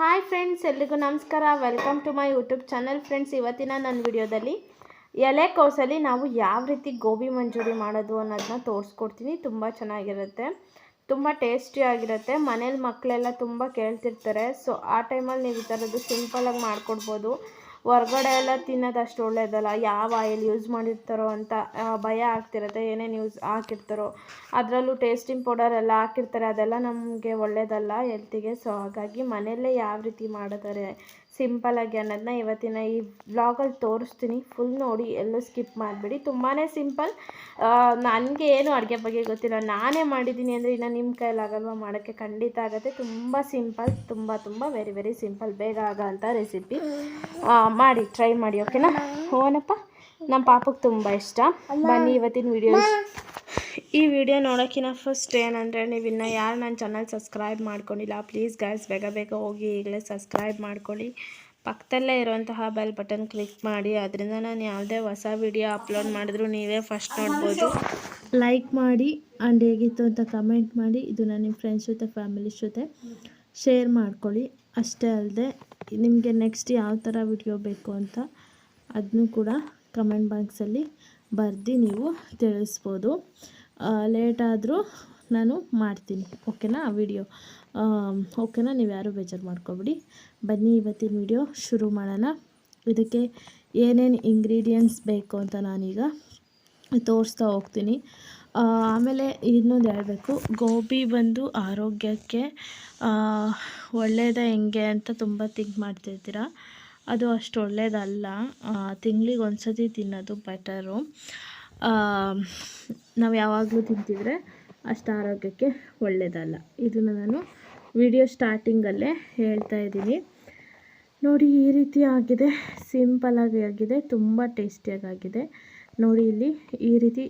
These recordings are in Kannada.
ಹಾಯ್ ಫ್ರೆಂಡ್ಸ್ ಎಲ್ರಿಗೂ ನಮಸ್ಕಾರ. Welcome to my YouTube channel friends ಇವತ್ತಿನ ನನ್ನ ವಿಡಿಯೋದಲ್ಲಿ ಎಲೆಕೋಸಲ್ಲಿ ನಾವು ಯಾವ ರೀತಿ ಗೋಬಿ ಮಂಚೂರಿ ಮಾಡೋದು ಅನ್ನೋದನ್ನ ತೋರಿಸ್ಕೊಡ್ತೀನಿ. ತುಂಬ ಚೆನ್ನಾಗಿರುತ್ತೆ. ತುಂಬ ಟೇಸ್ಟಿಯಾಗಿರುತ್ತೆ ಮನೇಲಿ ಮಕ್ಕಳೆಲ್ಲ ತುಂಬ ಕೇಳ್ತಿರ್ತಾರೆ. ಸೊ ಆ ಟೈಮಲ್ಲಿ ನೀವು ಈ ಥರದ್ದು ಸಿಂಪಲಾಗಿ ಮಾಡಿಕೊಡ್ಬೋದು. ಹೊರ್ಗಡೆ ಎಲ್ಲ ತಿನ್ನೋದು ಅಷ್ಟು ಒಳ್ಳೆಯದಲ್ಲ ಯಾವ ಆಯಿಲ್ ಯೂಸ್ ಮಾಡಿರ್ತಾರೋ ಅಂತ ಭಯ ಆಗ್ತಿರುತ್ತೆ. ಏನೇನು ಯೂಸ್ ಹಾಕಿರ್ತಾರೋ. ಅದರಲ್ಲೂ ಟೇಸ್ಟಿಂಗ್ ಪೌಡರ್ ಎಲ್ಲ ಹಾಕಿರ್ತಾರೆ. ಅದೆಲ್ಲ ನಮಗೆ ಒಳ್ಳೆಯದಲ್ಲ ಹೆಲ್ತಿಗೆ ಸೊ ಹಾಗಾಗಿ ಮನೆಯಲ್ಲೇ ಯಾವ ರೀತಿ ಮಾಡಿದ್ದಾರೆ ಸಿಂಪಲಾಗಿ ಅನ್ನೋದನ್ನ ಇವತ್ತಿನ ಈ ವ್ಲಾಗಲ್ಲಿ ತೋರಿಸ್ತೀನಿ. ಫುಲ್ ನೋಡಿ, ಎಲ್ಲೂ ಸ್ಕಿಪ್ ಮಾಡಿಬಿಡಿ. ತುಂಬಾ ಸಿಂಪಲ್. ನನಗೆ ಏನು ಅಡುಗೆ ಬಗ್ಗೆ ಗೊತ್ತಿಲ್ಲ. ನಾನೇ ಮಾಡಿದ್ದೀನಿ ಅಂದರೆ ಇನ್ನು ನಿಮ್ಮ ಕೈಲಾಗಲ್ವ ಮಾಡೋಕ್ಕೆ ಖಂಡಿತ ಆಗುತ್ತೆ. ತುಂಬ ಸಿಂಪಲ್, ತುಂಬ ತುಂಬ ವೆರಿ ವೆರಿ ಸಿಂಪಲ್. ಬೇಗ ಆಗೋಂಥ ರೆಸಿಪಿ ಮಾಡಿ ಟ್ರೈ ಮಾಡಿ ಓಕೆನಾ ಓನಪ್ಪ ನಮ್ಮ ಪಾಪಕ್ಕೆ ತುಂಬ ಇಷ್ಟ. ಬನ್ನಿ ಇವತ್ತಿನ ವಿಡಿಯೋ ಈ ವಿಡಿಯೋ ನೋಡೋಕ್ಕಿಂತ ಫಸ್ಟ್ ಏನಂದರೆ ನೀವು ಯಾರು ನನ್ನ ಚಾನಲ್ ಸಬ್ಸ್ಕ್ರೈಬ್ ಮಾಡ್ಕೊಂಡಿಲ್ಲ ಪ್ಲೀಸ್ ಗೈಸ್ ಬೇಗ ಬೇಗ ಹೋಗಿ ಈಗಲೇ ಸಬ್ಸ್ಕ್ರೈಬ್ ಮಾಡ್ಕೊಳ್ಳಿ. ಪಕ್ಕದಲ್ಲೇ ಇರುವಂತಹ ಬೆಲ್ ಬಟನ್ ಕ್ಲಿಕ್ ಮಾಡಿ, ಅದರಿಂದ ನಾನು ಯಾವುದೇ ಹೊಸ ವಿಡಿಯೋ ಅಪ್ಲೋಡ್ ಮಾಡಿದ್ರು ನೀವೇ ಫಸ್ಟ್ ನೋಡ್ಬೋದು. ಲೈಕ್ ಮಾಡಿ ಆ್ಯಂಡ್ ಹೇಗಿತ್ತು ಅಂತ ಕಮೆಂಟ್ ಮಾಡಿ, ಇದನ್ನು ನಿಮ್ಮ ಫ್ರೆಂಡ್ಸ್ ಜೊತೆ ಫ್ಯಾಮಿಲಿ ಜೊತೆ ಶೇರ್ ಮಾಡ್ಕೊಳ್ಳಿ. ಅಷ್ಟೇ ಅಲ್ಲದೆ ನಿಮಗೆ ನೆಕ್ಸ್ಟ್ ಯಾವ ಥರ ವಿಡಿಯೋ ಬೇಕು ಅಂತ ಅದನ್ನು ಕೂಡ ಕಮೆಂಟ್ ಬಾಕ್ಸಲ್ಲಿ ಬರೆದು ನೀವು ತಿಳಿಸ್ಬೋದು. ಲೇಟ್ ಆದರೂ ನಾನು ಮಾಡ್ತೀನಿ. ಓಕೆನಾ ವಿಡಿಯೋ ಓಕೆನಾ ನೀವು ಯಾರೂ ಬೇಜಾರು ಮಾಡ್ಕೊಬಿಡಿ. ಬನ್ನಿ ಇವತ್ತಿನ ವಿಡಿಯೋ ಶುರು ಮಾಡೋಣ. ಇದಕ್ಕೆ ಏನೇನು ಇಂಗ್ರೀಡಿಯೆಂಟ್ಸ್ ಬೇಕು ಅಂತ ನಾನೀಗ ತೋರಿಸ್ತಾ ಹೋಗ್ತೀನಿ. ಆಮೇಲೆ ಇನ್ನೊಂದು ಹೇಳಬೇಕು. ಗೋಬಿ ಬಂದು ಆರೋಗ್ಯಕ್ಕೆ ಒಳ್ಳೆಯದ ಹೆಂಗೆ ಅಂತ ತುಂಬ ಥಿಂಕ್ ಮಾಡ್ತಿರ್ತೀರ? ಅದು ಅಷ್ಟು ಒಳ್ಳೆಯದಲ್ಲ ತಿಂಗ್ಳಿಗೆ ಒಂದು ಸತಿ ತಿನ್ನೋದು ಬೆಟರು ನಾವು ಯಾವಾಗಲೂ ತಿಂತಿದ್ರೆ ಅಷ್ಟು ಆರೋಗ್ಯಕ್ಕೆ ಒಳ್ಳೆಯದಲ್ಲ ಇದನ್ನು ನಾನು ವಿಡಿಯೋ ಸ್ಟಾರ್ಟಿಂಗಲ್ಲೇ ಹೇಳ್ತಾ ಇದ್ದೀನಿ. ನೋಡಿ ಈ ರೀತಿ ಆಗಿದೆ ಸಿಂಪಲಾಗಿ ಆಗಿದೆ, ತುಂಬ ಟೇಸ್ಟಿಯಾಗಿದೆ ನೋಡಿ ಇಲ್ಲಿ ಈ ರೀತಿ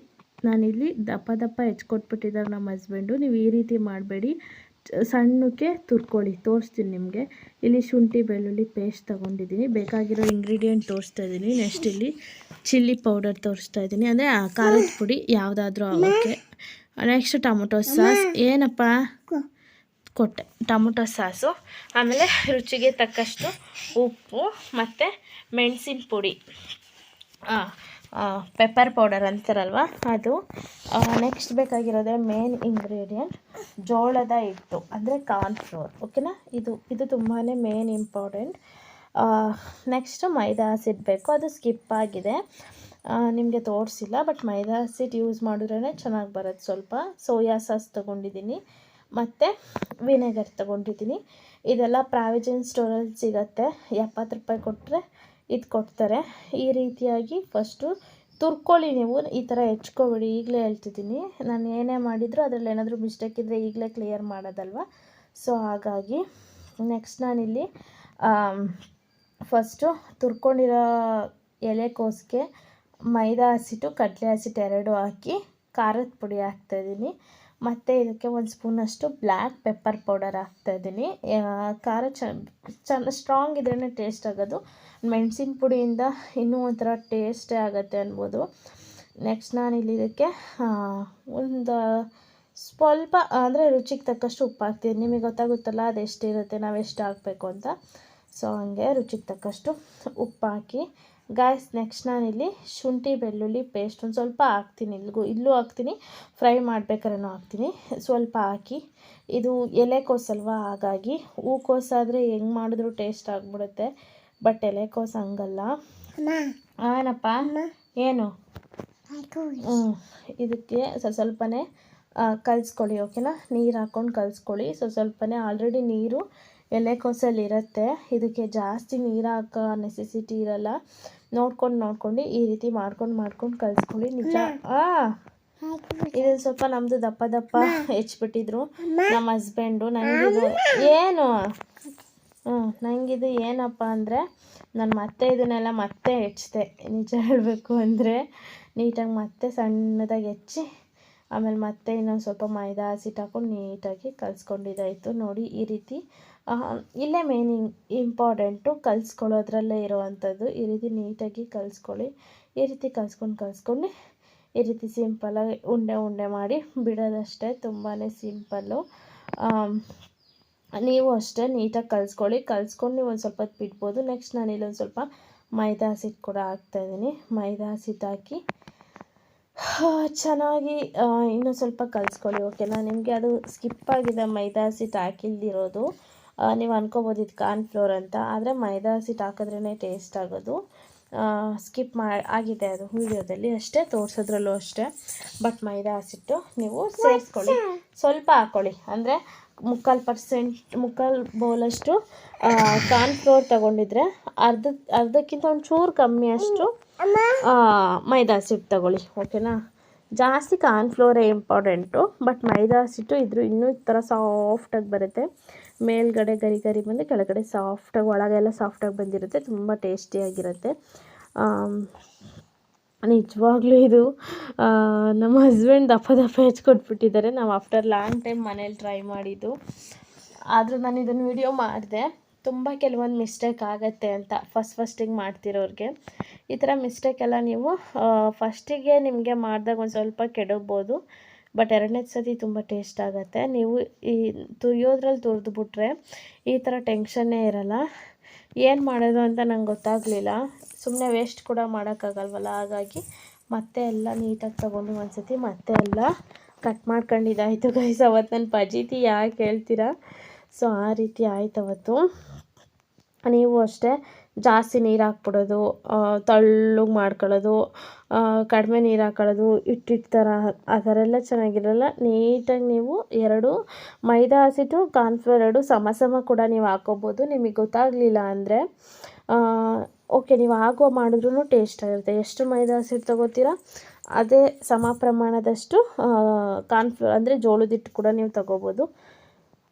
ನಾನಿಲ್ಲಿ ದಪ್ಪ ದಪ್ಪ ಹೆಚ್ಕೊಟ್ಬಿಟ್ಟಿದ್ದಾರೆ ನಮ್ಮ ಹಸ್ಬೆಂಡು ನೀವು ಈ ರೀತಿ ಮಾಡಬೇಡಿ. ಸಣ್ಣಕ್ಕೆ ತುರ್ಕೊಳ್ಳಿ ತೋರಿಸ್ತೀನಿ ನಿಮಗೆ. ಇಲ್ಲಿ ಶುಂಠಿ, ಬೆಳ್ಳುಳ್ಳಿ ಪೇಸ್ಟ್ ತೊಗೊಂಡಿದ್ದೀನಿ. ಬೇಕಾಗಿರೋ ಇಂಗ್ರೀಡಿಯೆಂಟ್ ತೋರಿಸ್ತಾ ಇದ್ದೀನಿ. ನೆಕ್ಸ್ಟ್ ಇಲ್ಲಿ ಚಿಲ್ಲಿ ಪೌಡರ್ ತೋರಿಸ್ತಾ ಇದ್ದೀನಿ. ಅಂದರೆ ಖಾರದ ಪುಡಿ ಯಾವುದಾದ್ರೂ ಓಕೆ ನೆಕ್ಸ್ಟ್ ಟೊಮೊಟೊ ಸಾಸ್. ಏನಪ್ಪ? ಕೊಟ್ಟೆ. Tomato sauce. ಆಮೇಲೆ ರುಚಿಗೆ ತಕ್ಕಷ್ಟು ಉಪ್ಪು ಮತ್ತು ಮೆಣಸಿನ ಪುಡಿ. ಪೆಪ್ಪರ್ ಪೌಡರ್ ಅಂತಾರಲ್ವ? ಅದು. ನೆಕ್ಸ್ಟ್ ಬೇಕಾಗಿರೋದೇ ಮೇನ್ ಇಂಗ್ರೀಡಿಯೆಂಟ್ ಜೋಳದ ಹಿಟ್ಟು, ಅಂದರೆ ಕಾರ್ನ್ಫ್ಲೋರ್ ಓಕೆನಾ ಇದು ಇದು ತುಂಬಾ ಮೇನ್ ಇಂಪಾರ್ಟೆಂಟ್ ನೆಕ್ಸ್ಟು ಮೈದಾ ಹಸಿಟ್ಟು ಬೇಕು. ಅದು ಸ್ಕಿಪ್ ಆಗಿದೆ. ನಿಮಗೆ ತೋರಿಸಿಲ್ಲ ಬಟ್ ಮೈದಾ ಹಸಿಟ್ಟು ಯೂಸ್ ಮಾಡಿದ್ರೇ ಚೆನ್ನಾಗಿ ಬರುತ್ತೆ ಸ್ವಲ್ಪ. ಸೋಯಾ ಸಾಸ್ ತೊಗೊಂಡಿದ್ದೀನಿ. ಮತ್ತು ವಿನೆಗರ್ ತೊಗೊಂಡಿದ್ದೀನಿ. ಇದೆಲ್ಲ ಪ್ರಾವಿಜನ್ ಸ್ಟೋರಲ್ಲಿ ಸಿಗುತ್ತೆ. ಎಪ್ಪತ್ತು ರೂಪಾಯಿ ಕೊಟ್ಟರೆ ಇದು ಕೊಡ್ತಾರೆ. ಈ ರೀತಿಯಾಗಿ ಫಸ್ಟು ತುರ್ಕೊಳ್ಳಿ ನೀವು. ಈ ಥರ ಹೆಚ್ಕೊಬೇಡಿ. ಈಗಲೇ ಹೇಳ್ತಿದ್ದೀನಿ. ನಾನು ಏನೇ ಮಾಡಿದರೂ ಅದರಲ್ಲಿ ಏನಾದರೂ ಮಿಸ್ಟೇಕ್ ಇದ್ದರೆ ಈಗಲೇ ಕ್ಲಿಯರ್ ಮಾಡೋದಲ್ವ? ಸೊ ಹಾಗಾಗಿ ನೆಕ್ಸ್ಟ್ ನಾನಿಲ್ಲಿ ಫಸ್ಟು ತುರ್ಕೊಂಡಿರೋ ಎಲೆಕೋಸಿಗೆ ಮೈದಾ ಹಸಿಟ್ಟು ಕಡಲೆ ಹಸಿಟ್ಟು ಎರಡು ಹಾಕಿ, ಖಾರದ ಪುಡಿ ಹಾಕ್ತಾಯಿದ್ದೀನಿ ಮತ್ತು ಇದಕ್ಕೆ ಒಂದು ಸ್ಪೂನಷ್ಟು ಬ್ಲ್ಯಾಕ್ ಪೆಪ್ಪರ್ ಪೌಡರ್ ಹಾಕ್ತಾಯಿದ್ದೀನಿ ಖಾರ ಚೆನ್ನ ಸ್ಟ್ರಾಂಗ್ ಇದ್ರೇ ಟೇಸ್ಟ್ ಆಗೋದು. ಮೆಣಸಿನ ಪುಡಿಯಿಂದ ಇನ್ನೂ ಒಂಥರ ಟೇಸ್ಟೇ ಆಗುತ್ತೆ ಅನ್ಬೋದು. ನೆಕ್ಸ್ಟ್ ನಾನಿಲ್ಲಿ ಇದಕ್ಕೆ ಒಂದು ಸ್ವಲ್ಪ, ಅಂದರೆ ರುಚಿಗೆ ತಕ್ಕಷ್ಟು ಉಪ್ಪು ಹಾಕ್ತೀನಿ. ನಿಮಗೆ ಗೊತ್ತಾಗುತ್ತಲ್ಲ ಅದು ಎಷ್ಟಿರುತ್ತೆ, ನಾವು ಎಷ್ಟು ಹಾಕಬೇಕು ಅಂತ. ಸೊ ಹಂಗೆ ರುಚಿಗೆ ತಕ್ಕಷ್ಟು ಉಪ್ಪು ಹಾಕಿ ಗಾಯ್ಸ್ ನೆಕ್ಸ್ಟ್ ನಾನಿಲ್ಲಿ ಶುಂಠಿ ಬೆಳ್ಳುಳ್ಳಿ ಪೇಸ್ಟ್ ಒಂದು ಸ್ವಲ್ಪ ಹಾಕ್ತೀನಿ. ಇಲ್ಲಿಗೂ ಇಲ್ಲೂ ಹಾಕ್ತೀನಿ. ಫ್ರೈ ಮಾಡ್ಬೇಕಾದ್ರೂ ಹಾಕ್ತೀನಿ. ಸ್ವಲ್ಪ ಹಾಕಿ. ಇದು ಎಲೆಕೋಸಲ್ವ ಹಾಗಾಗಿ ಹೂಕೋಸಾದರೆ ಹೆಂಗೆ ಮಾಡಿದ್ರು ಟೇಸ್ಟ್ ಆಗಿಬಿಡುತ್ತೆ. ಬಟ್ ಎಲೆಕೋಸು ಹಂಗಲ್ಲ. ಏನಪ್ಪ? ಏನು? ಹ್ಞೂ ಇದಕ್ಕೆ ಸ್ವಲ್ಪ ಸ್ವಲ್ಪನೇ ಕಲಿಸ್ಕೊಳ್ಳಿ ಓಕೆನಾ? ನೀರು ಹಾಕ್ಕೊಂಡು ಕಲಿಸ್ಕೊಳ್ಳಿ. ಸೊ ಸ್ವಲ್ಪನೇ ಆಲ್ರೆಡಿ ನೀರು ಎಲೆಕೋಸಲ್ಲಿ ಇರುತ್ತೆ ಇದಕ್ಕೆ ಜಾಸ್ತಿ ನೀರು ಹಾಕೋ ನೆಸೆಸಿಟಿ ಇರಲ್ಲ. ನೋಡ್ಕೊಂಡು ನೋಡ್ಕೊಂಡು ಈ ರೀತಿ ಮಾಡ್ಕೊಂಡು ಮಾಡ್ಕೊಂಡು ಕಲಿಸ್ಕೊಳ್ಳಿ ನಿಜ. ಇದೊಂದು ಇದು ಸ್ವಲ್ಪ ನಮ್ಮದು ದಪ್ಪ ದಪ್ಪ ಹೆಚ್ಚಿಬಿಟ್ಟಿದ್ರು. ನಮ್ಮ ಹಸ್ಬೆಂಡು ನನಗಿದು ಏನು? ಹ್ಞೂ ನನಗಿದು ಏನಪ್ಪ ಅಂದರೆ ನಾನು ಮತ್ತೆ ಇದನ್ನೆಲ್ಲ ಮತ್ತೆ ಹೆಚ್ಚಿದೆ. ನಿಜ ಹೇಳಬೇಕು ಅಂದರೆ ನೀಟಾಗಿ ಮತ್ತೆ ಸಣ್ಣದಾಗಿ ಹೆಚ್ಚಿ ಆಮೇಲೆ ಮತ್ತೆ ಇನ್ನೊಂದು ಸ್ವಲ್ಪ ಮೈದಾ ಹಸಿಟ್ಟು ಹಾಕೊಂಡು ನೀಟಾಗಿ ಕಲಿಸ್ಕೊಂಡಿದ್ದಾಯಿತು. ನೋಡಿ ಈ ರೀತಿ ಇಲ್ಲೇ ಮೇನ್ ಇಂಪಾರ್ಟೆಂಟು ಕಲಿಸ್ಕೊಳ್ಳೋದ್ರಲ್ಲೇ ಇರುವಂಥದ್ದು. ಈ ರೀತಿ ನೀಟಾಗಿ ಕಲಿಸ್ಕೊಳ್ಳಿ. ಈ ರೀತಿ ಕಲಿಸ್ಕೊಂಡು ಕಲಿಸ್ಕೊಂಡು, ಈ ರೀತಿ ಸಿಂಪಲ್ಲಾಗಿ ಉಂಡೆ ಉಂಡೆ ಮಾಡಿ ಬಿಡೋದಷ್ಟೇ ತುಂಬಾ ಸಿಂಪಲ್ಲು ನೀವು ಅಷ್ಟೇ ನೀಟಾಗಿ ಕಲಿಸ್ಕೊಳ್ಳಿ. ಕಲ್ಸ್ಕೊಂಡು ನೀವು ಒಂದು ಸ್ವಲ್ಪ ಬಿಡ್ಬೋದು. ನೆಕ್ಸ್ಟ್ ನಾನು ಇಲ್ಲೊಂದು ಸ್ವಲ್ಪ ಮೈದಾ ಹಸಿಟ್ಟು ಕೂಡ ಹಾಕ್ತಾಯಿದ್ದೀನಿ ಮೈದಾ ಹಸಿಟ್ಟು ಹಾಕಿ ಚೆನ್ನಾಗಿ ಇನ್ನೂ ಸ್ವಲ್ಪ ಕಲಿಸ್ಕೊಳ್ಳಿ. ಓಕೆನಾ ನಿಮಗೆ ಅದು ಸ್ಕಿಪ್ ಆಗಿದೆ ಮೈದಾ ಹಸಿಟ್ಟು ಹಾಕಿಲ್ದಿರೋದು. ನೀವು ಅನ್ಕೋಬೋದು ಇದು ಕಾರ್ನ್ಫ್ಲೋರ್ ಅಂತ. ಆದರೆ ಮೈದಾ ಹಸಿಟ್ಟು ಹಾಕಿದ್ರೇ ಟೇಸ್ಟ್ ಆಗೋದು. ಸ್ಕಿಪ್ ಮಾ, ಆಗಿದೆ ಅದು ವೀಡಿಯೋದಲ್ಲಿ ಅಷ್ಟೇ, ತೋರಿಸೋದ್ರಲ್ಲೂ ಅಷ್ಟೇ. ಬಟ್ ಮೈದಾ ಹಸಿಟ್ಟು ನೀವು ಸೇರಿಸ್ಕೊಳ್ಳಿ. ಸ್ವಲ್ಪ ಹಾಕ್ಕೊಳ್ಳಿ ಅಂದರೆ ಮುಕ್ಕಾಲು ಪರ್ಸೆಂಟ್ ಮುಕ್ಕಾಲು ಬೌಲಷ್ಟು ಕಾರ್ನ್ಫ್ಲೋರ್ ತೊಗೊಂಡಿದ್ರೆ ಅರ್ಧ, ಅರ್ಧಕ್ಕಿಂತ ಒಂಚೂರು ಕಮ್ಮಿ ಅಷ್ಟು ಮೈದಾ ಹಸಿಟ್ಟು ತಗೊಳ್ಳಿ. ಓಕೆನಾ? ಜಾಸ್ತಿ ಕಾರ್ನ್ ಫ್ಲೋರೇ ಇಂಪಾರ್ಟೆಂಟು ಬಟ್ ಮೈದಾ ಹಸಿಟ್ಟು ಇದ್ರೂ ಇನ್ನೂ ಈ ಥರ ಸಾಫ್ಟಾಗಿ ಬರುತ್ತೆ. ಮೇಲ್ಗಡೆ ಗರಿ ಗರಿ ಬಂದು ಕೆಳಗಡೆ ಸಾಫ್ಟಾಗಿ ಒಳಗೆಲ್ಲ ಸಾಫ್ಟಾಗಿ ಬಂದಿರುತ್ತೆ, ತುಂಬ ಟೇಸ್ಟಿಯಾಗಿರುತ್ತೆ ನಿಜವಾಗ್ಲೂ ಇದು ನಮ್ಮ ಹಸ್ಬೆಂಡ್ ದಪ್ಪ ದಪ್ಪ ಹೆಚ್ಕೊಟ್ಬಿಟ್ಟಿದ್ದಾರೆ. ನಾವು ಆಫ್ಟರ್ ಲಾಂಗ್ ಟೈಮ್ ಮನೇಲಿ ಟ್ರೈ ಮಾಡಿದ್ದು. ಆದರೂ ನಾನು ಇದನ್ನು ವಿಡಿಯೋ ಮಾಡಿದೆ. ತುಂಬ ಕೆಲವೊಂದು ಮಿಸ್ಟೇಕ್ ಆಗುತ್ತೆ ಅಂತ ಫಸ್ಟ್ ಫಸ್ಟಿಗೆ ಮಾಡ್ತಿರೋರಿಗೆ. ಈ ಥರ ಮಿಸ್ಟೇಕೆಲ್ಲ ನೀವು ಫಸ್ಟಿಗೆ ನಿಮಗೆ ಮಾಡಿದಾಗ ಒಂದು ಸ್ವಲ್ಪ ಕೆಡಗ್ಬೋದು ಬಟ್ ಎರಡನೇ ಸತಿ ತುಂಬ ಟೇಸ್ಟ್ ಆಗುತ್ತೆ. ನೀವು ಈ ತುರಿಯೋದ್ರಲ್ಲಿ ತುರಿದ್ಬಿಟ್ರೆ ಈ ಥರ ಟೆನ್ಷನ್ನೇ ಇರಲ್ಲ. ಏನು ಮಾಡೋದು ಅಂತ ನಂಗೆ ಗೊತ್ತಾಗಲಿಲ್ಲ. ಸುಮ್ಮನೆ ವೇಸ್ಟ್ ಕೂಡ ಮಾಡೋಕ್ಕಾಗಲ್ವಲ್ಲ? ಹಾಗಾಗಿ ಮತ್ತೆ ಎಲ್ಲ ನೀಟಾಗಿ ತೊಗೊಂಡು ಒಂದು ಸತಿ ಮತ್ತೆ ಎಲ್ಲ ಕಟ್ ಮಾಡ್ಕೊಂಡಿದ್ದಾಯಿತು ಗೈಸ್ ಅವತ್ತು ನನ್ನ ಪಜೀತಿ ಯಾಕೆ ಹೇಳ್ತೀರಾ? ಸೊ ಆ ರೀತಿ ಆಯ್ತು ಅವತ್ತು. ನೀವು ಅಷ್ಟೇ ಜಾಸ್ತಿ ನೀರು ಹಾಕ್ಬಿಡೋದು ತೆಳ್ಳಗೆ ಮಾಡ್ಕೊಳ್ಳೋದು ಕಡಿಮೆ ನೀರು ಹಾಕೊಳ್ಳೋದು ಹಿಟ್ಟಿಟ್ಟು ಥರ ಆ ಥರ ಎಲ್ಲ ಚೆನ್ನಾಗಿರಲ್ಲ. ನೀಟಾಗಿ ನೀವು ಎರಡು ಮೈದಾ ಹಸಿಟ್ಟು ಕಾರ್ನ್ಫ್ಲೋರ್ ಎರಡು ಸಮ ಸಮ ಕೂಡ ನೀವು ಹಾಕೋಬೋದು. ನಿಮಗೆ ಗೊತ್ತಾಗಲಿಲ್ಲ ಅಂದರೆ ಓಕೆ ನೀವು ಹಾಕುವ ಮಾಡಿದ್ರೂ ಟೇಸ್ಟ್ ಆಗಿರುತ್ತೆ. ಎಷ್ಟು ಮೈದಾ ಹಸಿಟ್ಟು ತೊಗೋತೀರಾ, ಅದೇ ಸಮ ಪ್ರಮಾಣದಷ್ಟು ಕಾರ್ನ್ಫ್ಲೋರ್ ಅಂದರೆ ಜೋಳದ ಹಿಟ್ಟು ಕೂಡ ನೀವು ತೊಗೋಬೋದು.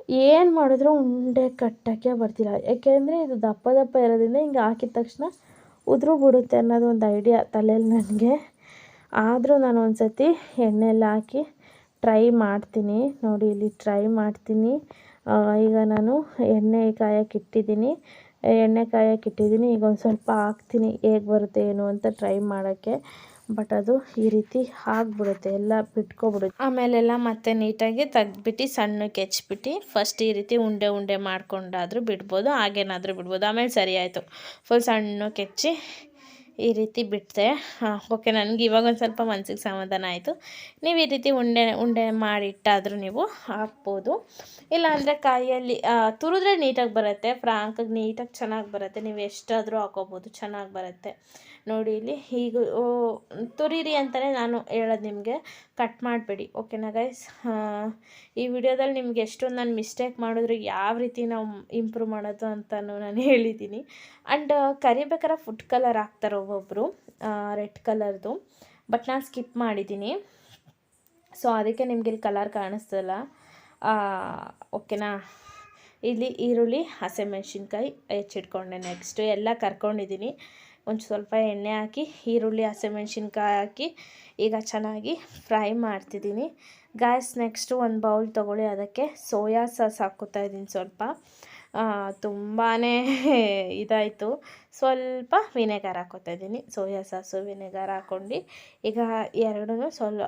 ಏನು ಮಾಡಿದ್ರು ಉಂಡೆ ಕಟ್ಟೋಕ್ಕೆ ಬರ್ತಿಲ್ಲ. ಏಕೆಂದರೆ ಇದು ದಪ್ಪ ದಪ್ಪ ಇರೋದ್ರಿಂದ ಹಿಂಗೆ ಹಾಕಿದ ತಕ್ಷಣ ಉದುರು ಬಿಡುತ್ತೆ ಅನ್ನೋದು ಒಂದು ಐಡಿಯಾ ತಲೆಯಲ್ಲಿ ನನಗೆ. ಆದರೂ ನಾನು ಒಂದು ಸತಿ ಎಣ್ಣೆಲ್ಲ ಹಾಕಿ ಟ್ರೈ ಮಾಡ್ತೀನಿ. ನೋಡಿ, ಇಲ್ಲಿ ಟ್ರೈ ಮಾಡ್ತೀನಿ. ಈಗ ನಾನು ಎಣ್ಣೆ ಕಾಯಕ್ಕೆ ಇಟ್ಟಿದ್ದೀನಿ. ಎಣ್ಣೆ ಕಾಯಕ್ಕೆ ಇಟ್ಟಿದ್ದೀನಿ. ಈಗ ಒಂದು ಸ್ವಲ್ಪ ಹಾಕ್ತೀನಿ. ಹೇಗೆ ಬರುತ್ತೆ ಏನು ಅಂತ ಟ್ರೈ ಮಾಡೋಕ್ಕೆ. ಬಟ್ ಅದು ಈ ರೀತಿ ಆಗಿಬಿಡುತ್ತೆ, ಎಲ್ಲ ಬಿಟ್ಕೊಬಿಡುತ್ತೆ. ಆಮೇಲೆಲ್ಲ ಮತ್ತೆ ನೀಟಾಗಿ ತೆಗ್ದ್ಬಿಟ್ಟು ಸಣ್ಣಕ್ಕೆ ಹೆಚ್ಚಿಬಿಟ್ಟು ಫಸ್ಟ್ ಈ ರೀತಿ ಉಂಡೆ ಉಂಡೆ ಮಾಡ್ಕೊಂಡಾದರೂ ಬಿಡ್ಬೋದು, ಹಾಗೇನಾದರೂ ಬಿಡ್ಬೋದು. ಆಮೇಲೆ ಸರಿ ಆಯಿತು. ಫುಲ್ ಸಣ್ಣಕ್ಕೆ ಹೆಚ್ಚಿ ಈ ರೀತಿ ಬಿಟ್ಟೆ. ಓಕೆ ನನಗೆ ಇವಾಗ ಒಂದು ಸ್ವಲ್ಪ ಮನಸ್ಸಿಗೆ ಸಮಾಧಾನ ಆಯಿತು. ನೀವು ಈ ರೀತಿ ಉಂಡೆ ಉಂಡೆ ಮಾಡಿಟ್ಟಾದರೂ ನೀವು ಹಾಕ್ಬೋದು. ಇಲ್ಲಾಂದರೆ ಕಾಯಿಯಲ್ಲಿ ತುರಿದ್ರೆ ನೀಟಾಗಿ ಬರುತ್ತೆ, ಫ್ರಾಂಕಾಗಿ ನೀಟಾಗಿ ಚೆನ್ನಾಗಿ ಬರುತ್ತೆ. ನೀವು ಎಷ್ಟಾದರೂ ಹಾಕೋಬೋದು ಚೆನ್ನಾಗಿ ಬರುತ್ತೆ. ನೋಡಿ ಇಲ್ಲಿ ಈಗ ತುರಿರಿ ಅಂತಲೇ ನಾನು ಹೇಳೋದು ನಿಮಗೆ. ಕಟ್ ಮಾಡಬೇಡಿ ಓಕೆನಾ ಗೈಸ್ ಈ ವಿಡಿಯೋದಲ್ಲಿ ನಿಮ್ಗೆ ಎಷ್ಟೊಂದು ನಾನು ಮಿಸ್ಟೇಕ್ ಮಾಡಿದ್ರು ಯಾವ ರೀತಿ ನಾವು ಇಂಪ್ರೂವ್ ಮಾಡೋದು ಅಂತಲೂ ನಾನು ಹೇಳಿದ್ದೀನಿ. ಆ್ಯಂಡ್ ಕರಿಬೇಕಾರೆ ಫುಡ್ ಕಲರ್ ಹಾಕ್ತಾರೆ ಒಬ್ಬೊಬ್ಬರು ರೆಡ್ ಕಲರ್ದು ಬಟ್ ನಾನು ಸ್ಕಿಪ್ ಮಾಡಿದ್ದೀನಿ. ಸೊ ಅದಕ್ಕೆ ನಿಮ್ಗೆ ಇಲ್ಲಿ ಕಲರ್ ಕಾಣಿಸ್ತಲ್ಲ ಓಕೆನಾ ಇಲ್ಲಿ ಈರುಳ್ಳಿ, ಹಸಿಮೆಣ್ಸಿನ್ಕಾಯಿ ಹೆಚ್ಚಿಟ್ಕೊಂಡೆ ನೆಕ್ಸ್ಟು ಎಲ್ಲ ಕರ್ಕೊಂಡಿದ್ದೀನಿ. ಒಂದು ಸ್ವಲ್ಪ ಎಣ್ಣೆ ಹಾಕಿ, ಈರುಳ್ಳಿ ಹಸಿಮೆಣ್ಸಿನ್ಕಾಯಿ ಹಾಕಿ ಈಗ ಚೆನ್ನಾಗಿ ಫ್ರೈ ಮಾಡ್ತಿದ್ದೀನಿ. ಗ್ಯಾಸ್ ನೆಕ್ಸ್ಟು ಒಂದು ಬೌಲ್ ತೊಗೊಳ್ಳಿ. ಅದಕ್ಕೆ ಸೋಯಾ ಸಾಸ್ ಹಾಕ್ಕೊತಾ ಇದ್ದೀನಿ ಸ್ವಲ್ಪ. ತುಂಬಾ ಇದಾಯಿತು. ಸ್ವಲ್ಪ ವಿನೆಗರ್ ಹಾಕೋತಾ ಇದ್ದೀನಿ. ಸೋಯಾ ಸಾಸು, ವಿನೆಗರ್ ಹಾಕ್ಕೊಂಡು ಈಗ ಎರಡೂ ಸ್ವಲ್ಪ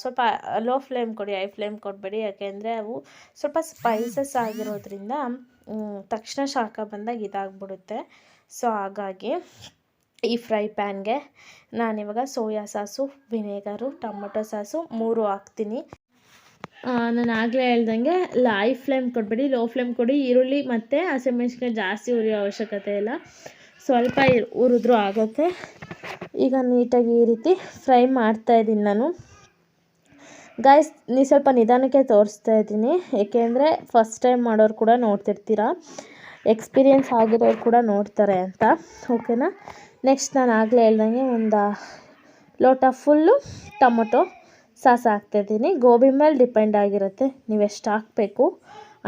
ಸ್ವಲ್ಪ ಲೋ ಫ್ಲೇಮ್ ಕೊಡಿ ಹೈ ಫ್ಲೇಮ್ ಕೊಡಬೇಡಿ. ಯಾಕೆಂದರೆ ಅವು ಸ್ವಲ್ಪ ಸ್ಪೈಸಸ್ ಆಗಿರೋದ್ರಿಂದ ತಕ್ಷಣ ಶಾಖ ಬಂದಾಗ ಇದಾಗ್ಬಿಡುತ್ತೆ. ಸೊ ಹಾಗಾಗಿ ಈ ಫ್ರೈ ಪ್ಯಾನ್ಗೆ ನಾನಿವಾಗ soya sauce, vinegar, tomato sauce ಮೂರು ಹಾಕ್ತೀನಿ. ನಾನು ಆಗಲೇ ಹೇಳ್ದಂಗೆ ಲೈ ಫ್ಲೇಮ್ ಕೊಡಬೇಡಿ, ಲೋ ಫ್ಲೇಮ್ ಕೊಡಿ, ಈರುಳ್ಳಿ ಮತ್ತು ಹಸಿಮೆಣ್ಸಿನ್ಕಾಯಿ ಜಾಸ್ತಿ ಉರಿಯೋ ಅವಶ್ಯಕತೆ ಇಲ್ಲ. ಸ್ವಲ್ಪ ಉರಿದ್ರೂ ಆಗುತ್ತೆ. ಈಗ ನೀಟಾಗಿ ಈ ರೀತಿ ಫ್ರೈ ಮಾಡ್ತಾ ಇದ್ದೀನಿ ನಾನು. ಗಾಯ್ಸ್ ನೀ ಸ್ವಲ್ಪ ನಿಧಾನಕ್ಕೆ ತೋರಿಸ್ತಾ ಇದ್ದೀನಿ. ಏಕೆಂದರೆ ಫಸ್ಟ್ ಟೈಮ್ ಮಾಡೋರು ಕೂಡ ನೋಡ್ತಿರ್ತೀರ. ಎಕ್ಸ್ಪೀರಿಯೆನ್ಸ್ ಆಗಿರೋರು ಕೂಡ ನೋಡ್ತಾರೆ ಅಂತ. ಓಕೆನಾ ನೆಕ್ಸ್ಟ್ ನಾನು ಆಗಲೇ ಹೇಳ್ದಂಗೆ ಒಂದು ಲೋಟ ಫುಲ್ಲು ಟೊಮೊಟೊ ಸಾಸ್ ಹಾಕ್ತಾಯಿದ್ದೀನಿ ಗೋಬಿ ಮೇಲೆ ಡಿಪೆಂಡ್ ಆಗಿರುತ್ತೆ. ನೀವು ಎಷ್ಟು ಹಾಕಬೇಕು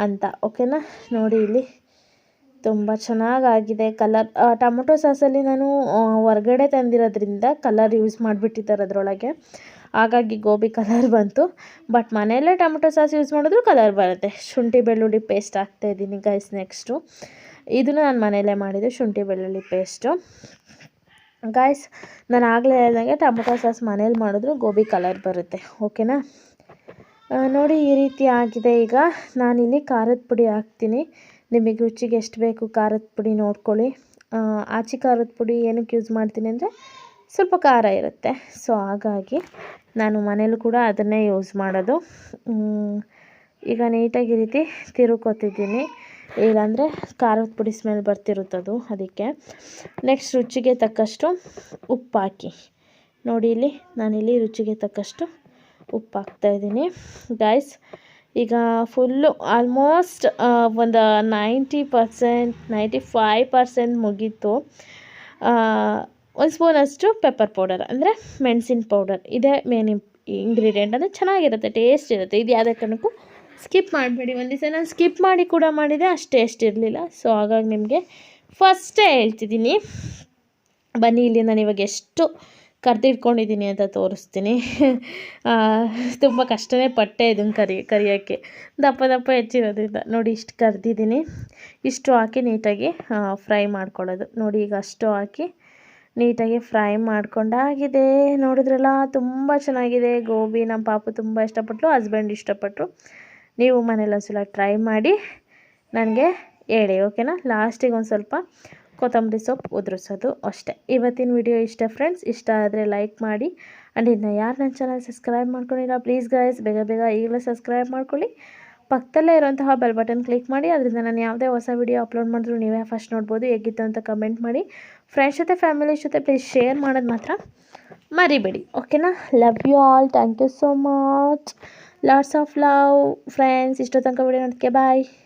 ಅಂತ. ಓಕೆನಾ ನೋಡಿ ಇಲ್ಲಿ. ತುಂಬ ಚೆನ್ನಾಗಾಗಿದೆ ಕಲರ್ ಟೊಮೊಟೊ ಸಾಸಲ್ಲಿ ನಾನು ಹೊರಗಡೆ ತಂದಿರೋದ್ರಿಂದ ಕಲರ್ ಯೂಸ್ ಮಾಡಿಬಿಟ್ಟಿದ್ದಾರೆ ಅದರೊಳಗೆ. ಹಾಗಾಗಿ ಗೋಬಿ ಕಲರ್ ಬಂತು. ಬಟ್ ಮನೆಯಲ್ಲೇ ಟೊಮೊಟೊ ಸಾಸ್ ಯೂಸ್ ಮಾಡಿದ್ರು ಕಲರ್ ಬರುತ್ತೆ. ಶುಂಠಿ ಬೆಳ್ಳುಳ್ಳಿ ಪೇಸ್ಟ್ ಹಾಕ್ತಾಯಿದ್ದೀನಿ ಗೈಸ್ ನೆಕ್ಸ್ಟು ಇದನ್ನು ನಾನು ಮನೆಯಲ್ಲೇ ಮಾಡಿದ್ದು ಶುಂಠಿ ಬೆಳ್ಳುಳ್ಳಿ ಪೇಸ್ಟು ಗಾಯ್ಸ್ ನಾನು ಆಗಲೇ ಹೇಳ್ದಂಗೆ ಟೊಮೊಟೊ ಸಾಸ್ ಮನೇಲಿ ಮಾಡಿದ್ರು, ಗೋಬಿ ಕಲರ್ ಬರುತ್ತೆ ಓಕೆನಾ ನೋಡಿ ಈ ರೀತಿ ಆಗಿದೆ ಈಗ. ನಾನಿಲ್ಲಿ ಖಾರದ ಪುಡಿ ಹಾಕ್ತೀನಿ. ನಿಮಗೆ ರುಚಿಗೆ ಎಷ್ಟು ಬೇಕು ಖಾರದ ಪುಡಿ ನೋಡ್ಕೊಳ್ಳಿ. ಆಚೆ ಖಾರದ ಪುಡಿ ಏನಕ್ಕೆ ಯೂಸ್ ಮಾಡ್ತೀನಿ ಅಂದರೆ ಸ್ವಲ್ಪ ಖಾರ ಇರುತ್ತೆ. ಸೊ ಹಾಗಾಗಿ ನಾನು ಮನೇಲೂ ಕೂಡ ಅದನ್ನೇ ಯೂಸ್ ಮಾಡೋದು. ಈಗ ನೀಟಾಗಿ ಈ ರೀತಿ ತಿರುಕೋತಿದ್ದೀನಿ ಇಲ್ಲಾಂದರೆ ಖಾರದ ಪುಡಿ ಸ್ಮೆಲ್ ಬರ್ತಿರುತ್ತದು ಅದಕ್ಕೆ. ನೆಕ್ಸ್ಟ್ ರುಚಿಗೆ ತಕ್ಕಷ್ಟು ಉಪ್ಪು ಹಾಕಿ ನೋಡಿ ಇಲ್ಲಿ ನಾನಿಲ್ಲಿ ರುಚಿಗೆ ತಕ್ಕಷ್ಟು ಉಪ್ಪು ಹಾಕ್ತಾಯಿದ್ದೀನಿ ಗಾಯ್ಸ್ ಈಗ ಫುಲ್ಲು ಆಲ್ಮೋಸ್ಟ್ ಒಂದು ninety percent ninety five percent ಮುಗೀತು ಒಂದು ಸ್ಪೂನಷ್ಟು ಪೆಪ್ಪರ್ ಪೌಡರ್ ಅಂದರೆ ಮೆಣಸಿನ ಪೌಡರ್ ಇದೇ ಮೇನ್ ಇಂಗ್ರೀಡಿಯೆಂಟ್ ಅಂದರೆ ಚೆನ್ನಾಗಿರುತ್ತೆ ಟೇಸ್ಟ್ ಇರುತ್ತೆ. ಇದು ಯಾವುದೇ ಕಾರಣಕ್ಕೂ ಸ್ಕಿಪ್ ಮಾಡಬೇಡಿ, ಒಂದು ದಿವಸ ನಾನು ಸ್ಕಿಪ್ ಮಾಡಿ ಕೂಡ ಮಾಡಿದೆ ಅಷ್ಟು ಇರಲಿಲ್ಲ. ಸೊ ಹಾಗಾಗಿ ನಿಮಗೆ ಫಸ್ಟೇ ಹೇಳ್ತಿದ್ದೀನಿ. ಬನ್ನಿ ಇಲ್ಲಿ ನಾನು ಇವಾಗ ಎಷ್ಟು ಕರೆದಿಟ್ಕೊಂಡಿದ್ದೀನಿ ಅಂತ ತೋರಿಸ್ತೀನಿ. ತುಂಬ ಕಷ್ಟನೇ ಪಟ್ಟೆ ಇದನ್ನು ಕರಿ, ಕರಿಯೋಕ್ಕೆ. ದಪ್ಪ ದಪ್ಪ ಹೆಚ್ಚಿರೋದ್ರಿಂದ. ನೋಡಿ, ಇಷ್ಟು ಕರೆದಿದ್ದೀನಿ. ಇಷ್ಟು ಹಾಕಿ ನೀಟಾಗಿ ಫ್ರೈ ಮಾಡ್ಕೊಳ್ಳೋದು. ನೋಡಿ, ಈಗ ಅಷ್ಟು ಹಾಕಿ ನೀಟಾಗಿ ಫ್ರೈ ಮಾಡ್ಕೊಂಡಾಗಿದೆ. ನೋಡಿದ್ರಲ್ಲ, ತುಂಬ ಚೆನ್ನಾಗಿದೆ ಗೋಬಿ. ನಮ್ಮ ಪಾಪು ತುಂಬ ಇಷ್ಟಪಟ್ಟರು ಹಸ್ಬೆಂಡ್ ಇಷ್ಟಪಟ್ಟರು ನೀವು ಮನೇಲಿ ಒಂದ್ಸಲ ಟ್ರೈ ಮಾಡಿ ನನಗೆ ಹೇಳಿ ಓಕೆನಾ ಲಾಸ್ಟಿಗೆ ಒಂದು ಸ್ವಲ್ಪ ಕೊತ್ತಂಬರಿ ಸೊಪ್ಪು ಉದುರಿಸೋದು ಅಷ್ಟೇ. ಇವತ್ತಿನ ವಿಡಿಯೋ ಇಷ್ಟ ಫ್ರೆಂಡ್ಸ್ ಇಷ್ಟ ಆದರೆ ಲೈಕ್ ಮಾಡಿ. ಆ್ಯಂಡ್ ಇನ್ನು ಯಾರು ನನ್ನ ಚಾನಲ್ ಸಬ್ಸ್ಕ್ರೈಬ್ ಮಾಡ್ಕೊಂಡಿಲ್ಲ ಪ್ಲೀಸ್ ಗೈಸ್ ಬೇಗ ಬೇಗ ಈಗಲೇ ಸಬ್ಸ್ಕ್ರೈಬ್ ಮಾಡ್ಕೊಳ್ಳಿ. ಪಕ್ಕದಲ್ಲೇ ಇರುವಂತಹ ಬೆಲ್ ಬಟನ್ ಕ್ಲಿಕ್ ಮಾಡಿ, ಅದರಿಂದ ನಾನು ಯಾವುದೇ ಹೊಸ ವಿಡಿಯೋ ಅಪ್ಲೋಡ್ ಮಾಡಿದ್ರು ನೀವೇ ಫಸ್ಟ್ ನೋಡ್ಬೋದು, ಹೇಗಿತ್ತು ಅಂತ ಕಮೆಂಟ್ ಮಾಡಿ. ಫ್ರೆಂಡ್ಸ್ ಜೊತೆ ಫ್ಯಾಮಿಲಿ ಜೊತೆ ಪ್ಲೀಸ್ ಶೇರ್ ಮಾಡೋದು ಮಾತ್ರ ಮರಿಬೇಡಿ ಓಕೆನಾ love you all thank you so much lots of love friends ಇಷ್ಟೋ ತನಕ ವಿಡಿಯೋ ನೋಡೋದಕ್ಕೆ ಬಾಯ್